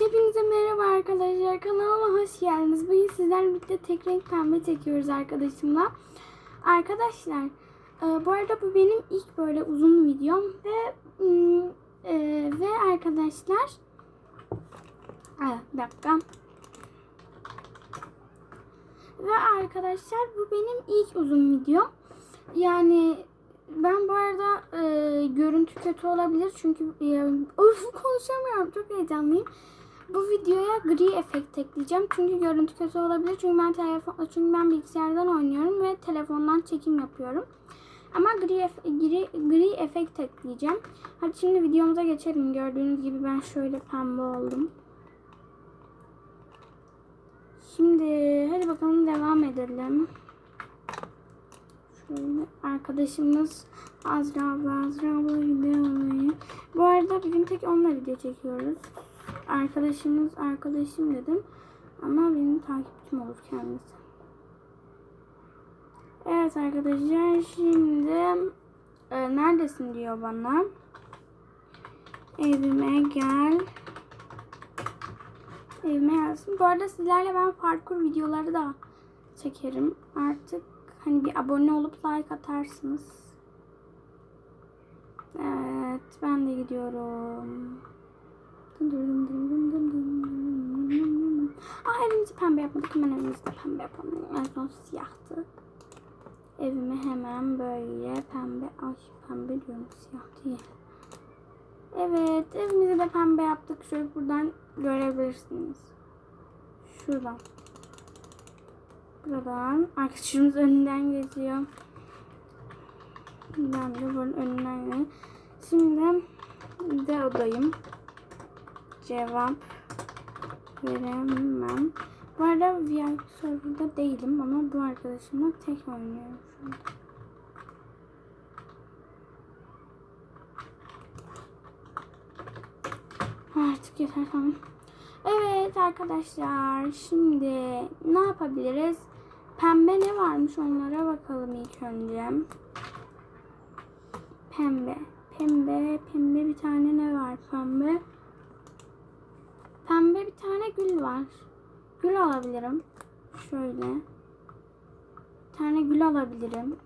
Hepinize merhaba arkadaşlar. Kanalıma hoş geldiniz. Bugün sizlerle birlikte tek renk pembe çekiyoruz arkadaşımla. Arkadaşlar e, bu arada bu benim ilk böyle uzun videom ve mm, e, ve arkadaşlar Aa, dakika. Ve arkadaşlar bu benim ilk uzun videom. Yani ben bu arada e, görüntü kötü olabilir çünkü e, of konuşamıyorum çok heyecanlıyım. Bu videoya gri efekt ekleyeceğim çünkü görüntü kötü olabilir çünkü ben telefon çünkü ben bilgisayardan oynuyorum ve telefondan çekim yapıyorum. Ama gri, ef- gri, gri efekt ekleyeceğim. Hadi şimdi videomuza geçelim. Gördüğünüz gibi ben şöyle pembe oldum. Şimdi hadi bakalım devam edelim. Şöyle arkadaşımız Azra abla, Azra abla video olmayı. Bu arada bugün tek onunla video çekiyoruz. Arkadaşımız arkadaşım dedim. Ama benim takipçim olur kendisi. Evet arkadaşlar şimdi e, neredesin diyor bana. Evime gel. Evime gelsin. Bu arada sizlerle ben parkur videoları da çekerim. Artık hani bir abone olup like atarsınız. Evet ben de gidiyorum. Aa evimizi pembe yapmadık. Hemen evimizi de pembe yapalım. En son siyahtı. Evimi hemen böyle pembe. Ay pembe diyorum siyah değil. Evet evimizi de pembe yaptık. Şöyle buradan görebilirsiniz. Şuradan. Buradan. Arkadaşımız önünden geçiyor. Ben de bunun önünden geçiyorum. Şimdi de odayım. Cevap veremem. Bu arada VIP serverda değilim ama bu arkadaşımla tek oynuyorum şu an. Artık yeter tamam. Evet arkadaşlar şimdi ne yapabiliriz? Pembe ne varmış onlara bakalım ilk önce. Pembe. Pembe, pembe bir tane ne var pembe? Pembe bir tane gül var. Gül alabilirim. Şöyle. Bir tane gül alabilirim.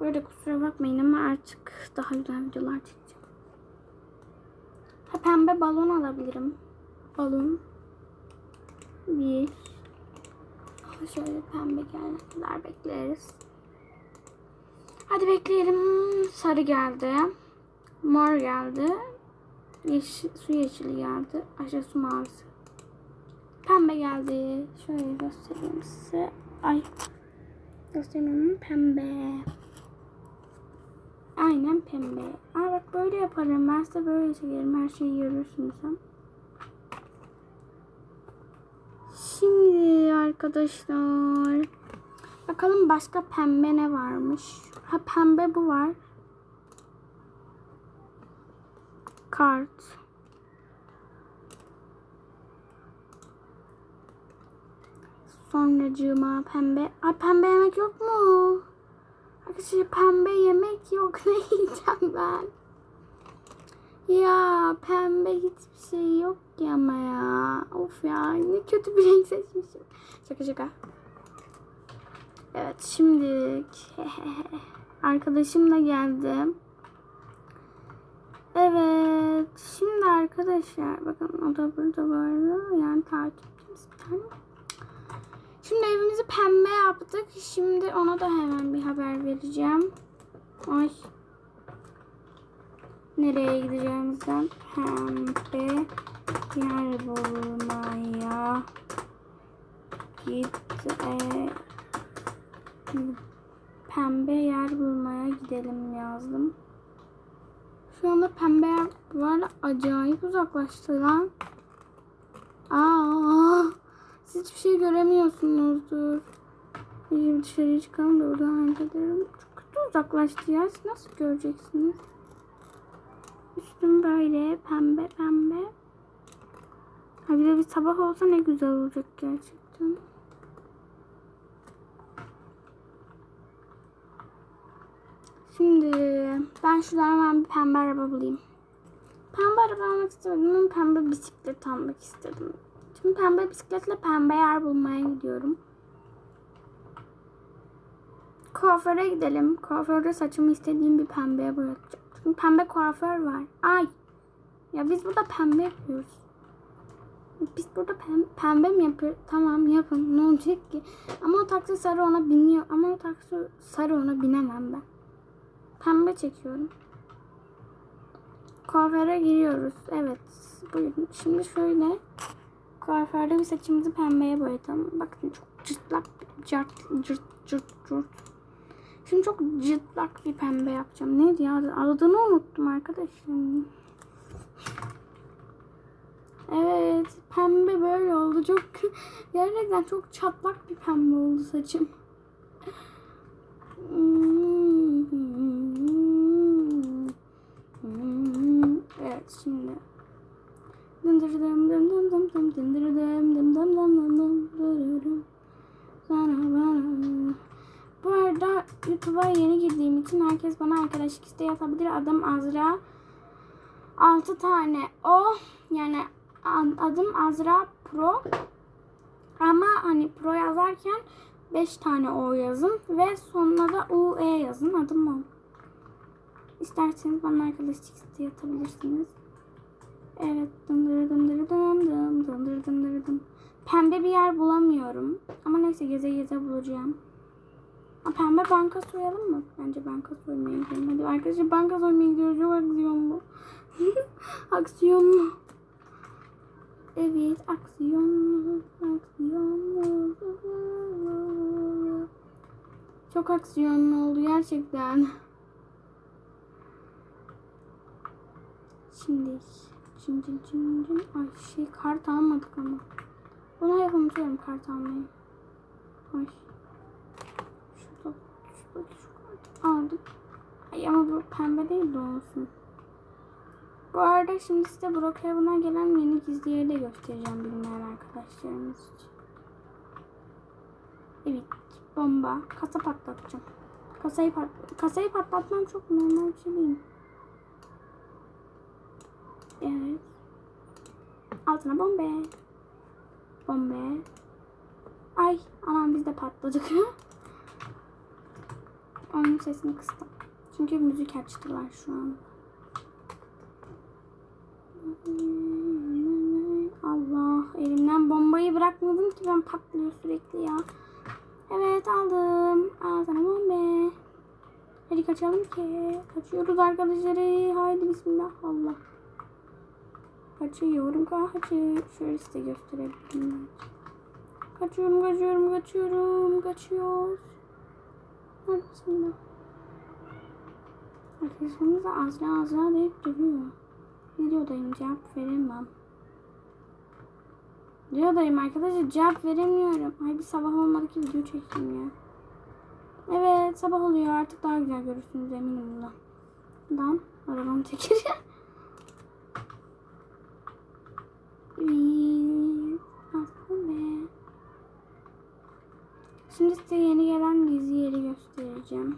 Böyle kusura bakmayın ama artık daha güzel videolar çekeceğim. Ha, pembe balon alabilirim. Balon. Bir. Şöyle pembe gelene bekleriz. Hadi bekleyelim. Sarı geldi. Mor geldi. Yeşil, su yeşili geldi. Aşağı su mavisi. Pembe geldi. Şöyle göstereyim size. Ay. Göstereyim pembe. Aynen pembe. Aa bak böyle yaparım. Ben size böyle çekerim. Her şeyi görürsünüz. Şimdi arkadaşlar. Bakalım başka pembe ne varmış. Ha pembe bu var. Kart. Sonracığıma pembe. Ay pembe yemek yok mu? Arkadaşlar pembe yemek yok. Ne yiyeceğim ben? Ya pembe hiçbir şey yok ki ama ya. Of ya ne kötü bir renk seçmişim. Şaka şaka. Evet şimdi arkadaşım da geldi. Evet şimdi arkadaşlar bakın o da burada vardı. Yani takipçimiz bir tane. Şimdi evimizi pembe yaptık. Şimdi ona da hemen bir haber vereceğim. Ay. Nereye gideceğimizden pembe yer bulmaya git e, pembe yer bulmaya gidelim yazdım. Şu anda pembe yer var. Acayip uzaklaştı lan. Aa, siz hiçbir şey göremiyorsunuzdur. Bir dışarıya çıkalım da oradan hareket. Çok kötü uzaklaştı ya. Siz nasıl göreceksiniz? Üstüm böyle pembe pembe. Ha bir de bir sabah olsa ne güzel olacak gerçekten. Şimdi ben şuradan hemen bir pembe araba bulayım. Pembe araba almak istemedim pembe bisiklet almak istedim. Şimdi pembe bisikletle pembe yer bulmaya gidiyorum. Kuaföre gidelim. Kuaförde saçımı istediğim bir pembeye boyatacağım. Çünkü pembe kuaför var. Ay. Ya biz burada pembe yapıyoruz. Biz burada pembe, pembe mi yapıyoruz? Tamam yapın. Ne olacak ki? Ama o taksi sarı ona biniyor. Ama o taksi sarı ona binemem ben. Pembe çekiyorum. Kuaföre giriyoruz. Evet. Buyurun. Şimdi şöyle. Kuaförde bir saçımızı pembeye boyatalım. Bakın çok cırtlak, cırt, cırt, cırt, cırt. Şimdi çok cırtlak bir pembe yapacağım. Neydi ya? Adını unuttum arkadaşım. Evet. Pembe böyle oldu. Çok gerçekten çok çatlak bir pembe oldu saçım. Evet şimdi. Dındırdım dım dım dım dım dındırdım dım dım dım dım dım dırırım. Sana bana. Bu arada YouTube'a yeni girdiğim için herkes bana arkadaşlık isteği atabilir. Adım Azra. 6 tane o yani adım Azra Pro. Ama hani Pro yazarken 5 tane O yazın ve sonuna da UE yazın. Adım o. İsterseniz bana arkadaşlık isteği atabilirsiniz. Evet. Dındır dındır dım dım dındır dındır dım. Pembe bir yer bulamıyorum. Ama neyse geze geze bulacağım. Aa, pembe banka soyalım mı? Bence banka soymaya gidelim. Hadi arkadaşlar banka soymaya gidiyoruz. Çok aksiyonlu. aksiyonlu. Evet aksiyonlu. Aksiyonlu. Çok aksiyonlu oldu gerçekten. Şimdi cin cin cin cin. Ay şey kart almadık ama. Buna hep unutuyorum kart almayı. Ay. Şurada, şurada şu kartı aldım. Ay ama bu pembe değil de olsun. Bu arada şimdi size Brookhaven'a gelen yeni gizli yeri de göstereceğim bilmeyen arkadaşlarımız için. Evet, bomba. Kasa patlatacağım. Kasayı pat kasayı patlatmam çok normal bir şey değil. Evet. Altına bombe. Bombe. Ay aman biz de patladık. Oyunun sesini kıstım. Çünkü müzik açtılar şu an. Allah elimden bombayı bırakmadım ki ben patlıyor sürekli ya. Evet aldım. Al sana bombe. Hadi kaçalım ki. Kaçıyoruz arkadaşları. Haydi bismillah. Allah. Kaçıyorum kaçı. Şöyle size gösterebilirim. Kaçıyorum kaçıyorum kaçıyorum. Kaçıyoruz. Bismillah. Arkadaşlarımız da azra azra deyip duruyor. Videodayım cevap veremem. Videodayım arkadaşlar cevap veremiyorum. Ay bir sabah olmadı ki video çekeyim ya. Evet sabah oluyor artık daha güzel görürsünüz eminim bundan. Bundan arabamı tekeri. Şimdi size yeni gelen gizli yeri göstereceğim.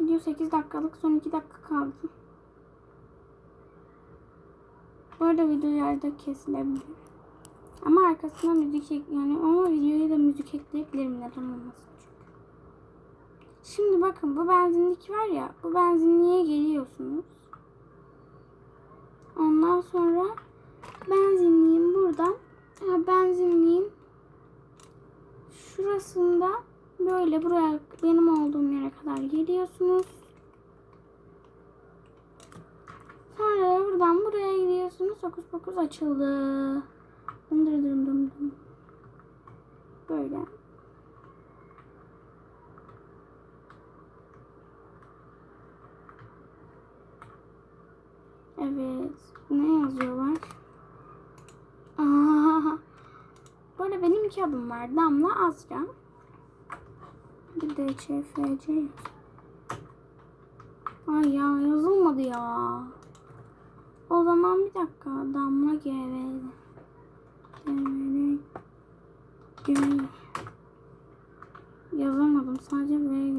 Video 8 dakikalık son 2 dakika kaldı. Bu arada video yerde kesilebilir. Ama arkasına müzik ek yani ama videoya da müzik ekleyebilirim neden olmasın. Şimdi bakın bu benzinlik var ya bu benzinliğe geliyorsunuz. Ondan sonra benzinliğin buradan benzinliğin şurasında böyle buraya benim olduğum yere kadar geliyorsunuz. Sonra buradan buraya gidiyorsunuz. Fokus fokus açıldı. Dır dır dır dır. Böyle. Evet. Ne yazıyorlar? Böyle benim iki adım var. Damla Azra. Bir de CFC. Ay ya yazılmadı ya. O zaman bir dakika. Damla. GV. GV. Yazamadım. Sadece V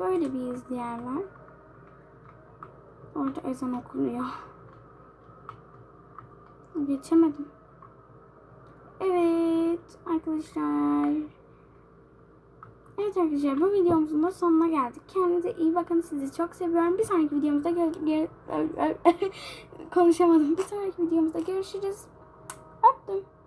Böyle bir izleyen var. Orada ezan okunuyor. Geçemedim. Evet arkadaşlar. Evet arkadaşlar bu videomuzun da sonuna geldik. Kendinize iyi bakın. Sizi çok seviyorum. Bir sonraki videomuzda konuşamadım. Bir sonraki videomuzda görüşürüz. Öptüm.